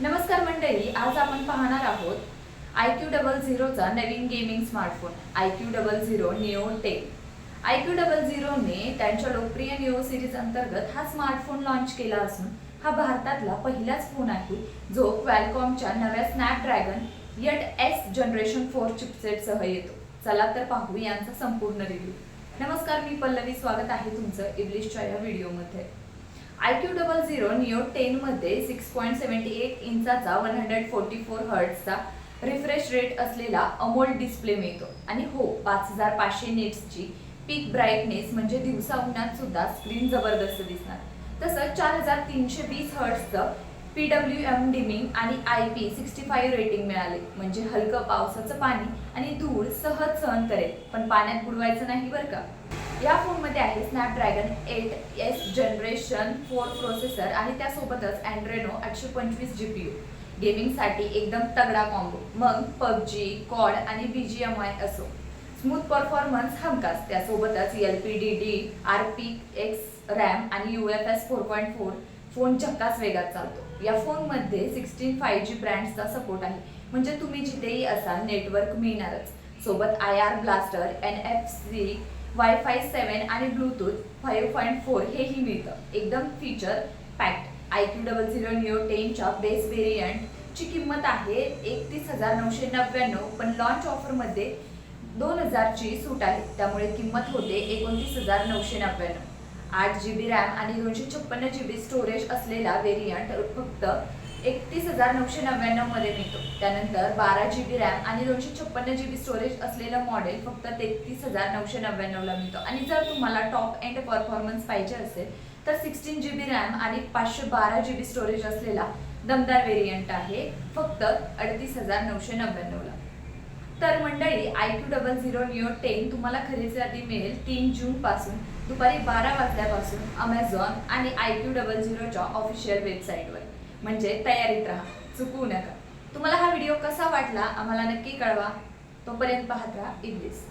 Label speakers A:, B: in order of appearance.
A: नमस्कार मंडळी आज आपण पाहणार आहोत आय क्यू डबल झिरोचा नवीन gaming smartphone I Q double zero Neo ten I Q double झिरोने त्यांच्या लोकप्रिय निओ सिरीज अंतर्गत हा स्मार्टफोन लॉन्च केला असून हा भारतातला पहिलाच फोन आहे जो क्वॅलकॉमच्या नव्या Snapdragon eight S generation four चिपसेटसह येतो. चला तर पाहू यांचा संपूर्ण रिव्ह्यू नमस्कार मी पल्लवी. स्वागत आहे तुमचं इंग्लिशच्या या व्हिडिओमध्ये I Q double zero Neo टेनमध्ये six point seventy eight इंचाचा वन हंड्रेड फोर्टी फोर हर्ट्सचा रिफ्रेश रेट असलेला अमोल डिस्प्ले मिळतो. आणि हो पाच हजार पाचशे नेट्सची पीक ब्राईटनेस म्हणजे दिवसा उन्हात सुद्धा स्क्रीन जबरदस्त दिसणार. तसं चार हजार तीनशे वीस हर्ट्सचं पी डब्ल्यू एम डिमिंग आणि I P sixty five rating मिळाले. म्हणजे हलकं पावसाचं पाणी आणि धूळ सहज सहन करेल. पण पाण्यात बुडवायचं नाही बरं का? या फोनमध्ये आहे Snapdragon eight S generation four processor आणि त्यासोबतच अँड्रेनो आठशे पंचवीस जी पी यू गेमिंगसाठी एकदम तगडा कॉम्बो मग पबजी कॉड आणि बी जी एम आय असो. स्मूथ परफॉर्मन्स हमखास. त्यासोबतच L P D D R P X RAM आणि U F S four point four phone चक्काच वेगात चालतो. या फोनमध्ये सिक्स्टीन फाय जी ब्रँड्सचा सपोर्ट आहे. म्हणजे तुम्ही जिथेही असाल नेटवर्क मिळणारच. सोबत I R blaster N F C wifi seven आणि ब्लूटूथ फाईव्ह पॉईंट फोर हेही मिळतं. एकदम feature packed I Q double zero Neo टेनच्या base व्हेरियंटची किंमत आहे एकतीस हजार नऊशे नव्याण्णव. पण लॉन्च ऑफरमध्ये दोन हजारची सूट आहे. त्यामुळे किंमत होते एकोणतीस हजार नऊशे नव्याण्णव. आठ जी बी रॅम आणि दोनशे छप्पन्न जी बी स्टोरेज असलेला व्हेरियंट फक्त एकतीस हजार नऊशे नव्याण्णवमध्ये मिळतो. त्यानंतर बारा जी बी रॅम आणि दोनशे छप्पन्न जी बी स्टोरेज असलेलं मॉडेल फक्त तेहतीस हजार नऊशे नव्याण्णवला मिळतो. आणि जर तुम्हाला टॉप एंड परफॉर्मन्स पाहिजे असेल तर सिक्स्टीन जी बी रॅम आणि पाचशे बारा जी बी स्टोरेज असलेला दमदार वेरियंट आहे फक्त अडतीस हजार नऊशे नव्याण्णवला. तर मंडळी I Q double zero Neo ten तुम्हाला खरेदीसाठी मिळेल तीन जूनपासून दुपारी बारा वाजल्यापासून अमेझॉन आणि आय क्यू डबल झिरोच्या ऑफिशियल वेबसाईटवर म्हणजे तयारीत राहा चुकवू नका. तुम्हाला हा व्हिडिओ कसा वाटला आम्हाला नक्की कळवा. तोपर्यंत पाहत राहा इंग्लिश